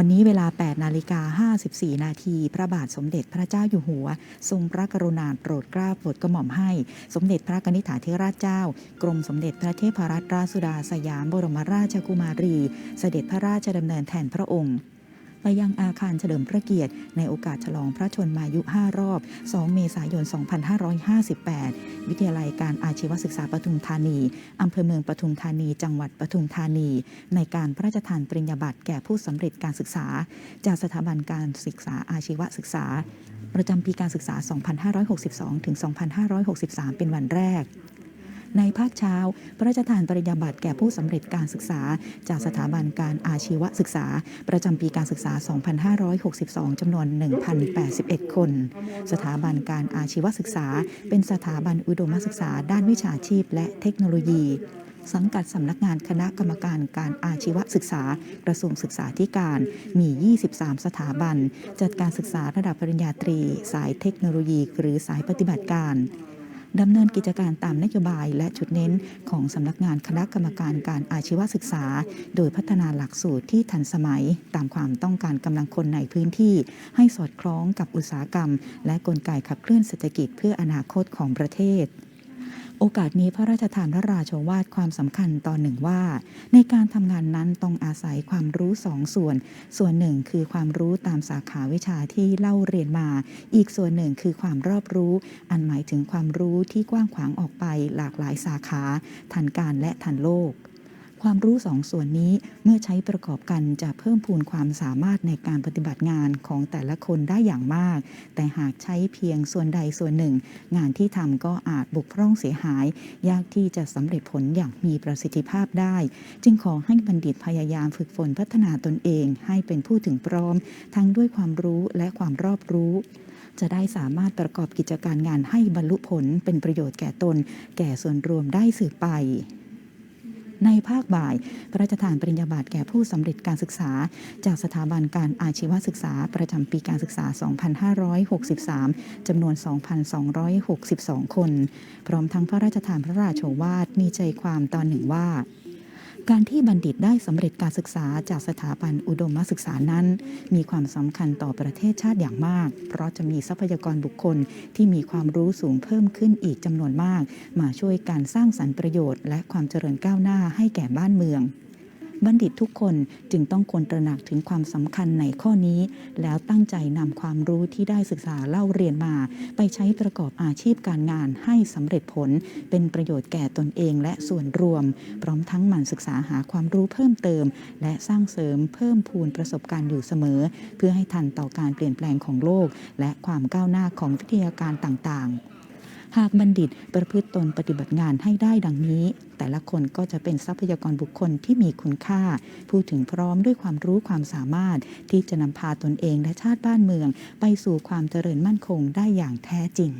วันนี้เวลา 8 นาฬิกา 54 นาที พระบาทสมเด็จพระเจ้าอยู่หัว ทรงพระกรุณาโปรดเกล้าโปรดกระหม่อมให้ สมเด็จพระนิธิาธิราชเจ้า กรมสมเด็จพระเทพรัตนราชสุดาสยามบรมราชกุมารี เสด็จพระราชดำเนินแทนพระองค์ ไปยังอาคารเฉลิมพระเกียรติ ในโอกาสฉลองพระชนมายุ 5 รอบ 2 เมษายน 2558 วิทยาลัยการอาชีวศึกษาปทุมธานีอำเภอเมืองปทุมธานี จังหวัดปทุมธานี ในการพระราชทานปริญญาบัตรแก่ผู้สำเร็จการศึกษา จากสถาบันการศึกษาอาชีวศึกษา ประจำปีการศึกษา 2562 ถึง 2563 เป็นวันแรก ในภาคเช้า พระราชทานปริญญาบัตรแก่ผู้สำเร็จการศึกษา จากสถาบันการอาชีวศึกษา ประจำปีการศึกษา 2562จำนวน 1,081 คน สถาบันการอาชีวศึกษา เป็นสถาบันอุดมศึกษา ด้านวิชาชีพ และเทคโนโลยีสังกัดสำนักงานคณะกรรมการการอาชีวศึกษา กระทรวงศึกษาธิการ มี 23 สถาบัน จัดการศึกษาระดับปริญญาตรี สายเทคโนโลยี หรือสายปฏิบัติการ ดำเนินกิจการตามนโยบายและจุดเน้นของสำนักงานคณะกรรมการการอาชีวศึกษา โดยพัฒนาหลักสูตรที่ทันสมัย ตามความต้องการกำลังคนในพื้นที่ ให้สอดคล้องกับอุตสาหกรรม และกลไกขับเคลื่อนเศรษฐกิจเพื่ออนาคตของประเทศ โอกาสนี้พระราชทานพระราชวาทความสำคัญตอนหนึ่งว่า ในการทำงานนั้นต้องอาศัยความรู้สองส่วน ส่วนหนึ่งคือความรู้ตามสาขาวิชาที่เล่าเรียนมา อีกส่วนหนึ่งคือความรอบรู้ อันหมายถึงความรู้ที่กว้างขวางออกไปหลากหลายสาขา ทันการและทันโลก ความรู้สองส่วนนี้เมื่อใช้ประกอบกันจะเพิ่มพูนความสามารถในการปฏิบัติงานของแต่ละคนได้อย่างมาก แต่หากใช้เพียงส่วนใดส่วนหนึ่ง งานที่ทำก็อาจบกพร่องเสียหาย ยากที่จะสำเร็จผลอย่างมีประสิทธิภาพได้ จึงขอให้บัณฑิตพยายามฝึกฝนพัฒนาตนเอง ให้เป็นผู้ถึงพร้อม ทั้งด้วยความรู้และความรอบรู้จะได้สามารถประกอบกิจการงานให้บรรลุผลเป็นประโยชน์แก่ตน แก่ส่วนรวมได้สืบไป ในภาคบ่าย พระราชทานปริญญาบัตรแก่ผู้สำเร็จการศึกษา จากสถาบันการอาชีวศึกษาประจำปีการศึกษา 2563 จำนวน 2,262 คน พร้อมทั้งพระราชทานพระราชโอวาทมีใจความตอนหนึ่งว่า การที่บัณฑิตได้สำเร็จการศึกษาจากสถาบันอุดมศึกษานั้น มีความสำคัญต่อประเทศชาติอย่างมาก เพราะจะมีทรัพยากรบุคคลที่มีความรู้สูงเพิ่มขึ้นอีกจำนวนมาก มาช่วยการสร้างสรรค์ประโยชน์ และความเจริญก้าวหน้าให้แก่บ้านเมือง บัณฑิตทุกคนจึงต้องควรตระหนักถึงความสำคัญในข้อนี้ แล้วตั้งใจนำความรู้ที่ได้ศึกษาเล่าเรียนมา ไปใช้ประกอบอาชีพการงานให้สำเร็จผล เป็นประโยชน์แก่ตนเองและส่วนรวม พร้อมทั้งหมั่นศึกษาหาความรู้เพิ่มเติม และสร้างเสริมเพิ่มพูนประสบการณ์อยู่เสมอ เพื่อให้ทันต่อการเปลี่ยนแปลงของโลก และความก้าวหน้าของวิทยาการต่างๆ หากบัณฑิตประพฤติตนปฏิบัติงานให้ได้ดังนี้ แต่ละคนก็จะเป็นทรัพยากรบุคคลที่มีคุณค่า พูดถึงพร้อมด้วยความรู้ความสามารถ ที่จะนำพาตนเองและชาติบ้านเมือง ไปสู่ความเจริญมั่นคงได้อย่างแท้จริง